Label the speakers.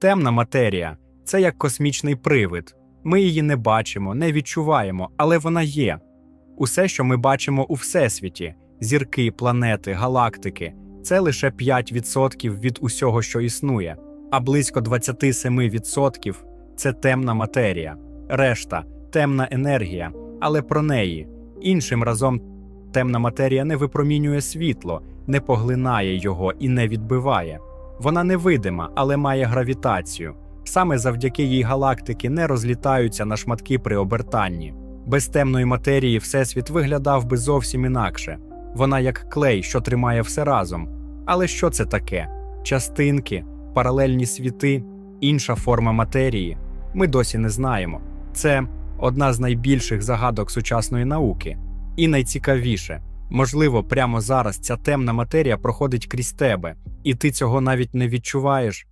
Speaker 1: Темна матерія це як космічний привид. Ми її не бачимо, не відчуваємо, але вона є. Усе, що ми бачимо у Всесвіті зірки, планети, галактики це лише 5% від усього, що існує, а близько 27% це темна матерія, решта темна енергія, але про неї. Іншим разом темна матерія не випромінює світло, не поглинає його і не відбиває. Вона невидима, але має гравітацію. Саме завдяки їй галактики не розлітаються на шматки при обертанні. Без темної матерії Всесвіт виглядав би зовсім інакше. Вона як клей, що тримає все разом. Але що це таке? Частинки, паралельні світи, інша форма матерії. Ми досі не знаємо. Це одна з найбільших загадок сучасної науки. І найцікавіше, можливо, прямо зараз ця темна матерія проходить крізь тебе, і ти цього навіть не відчуваєш.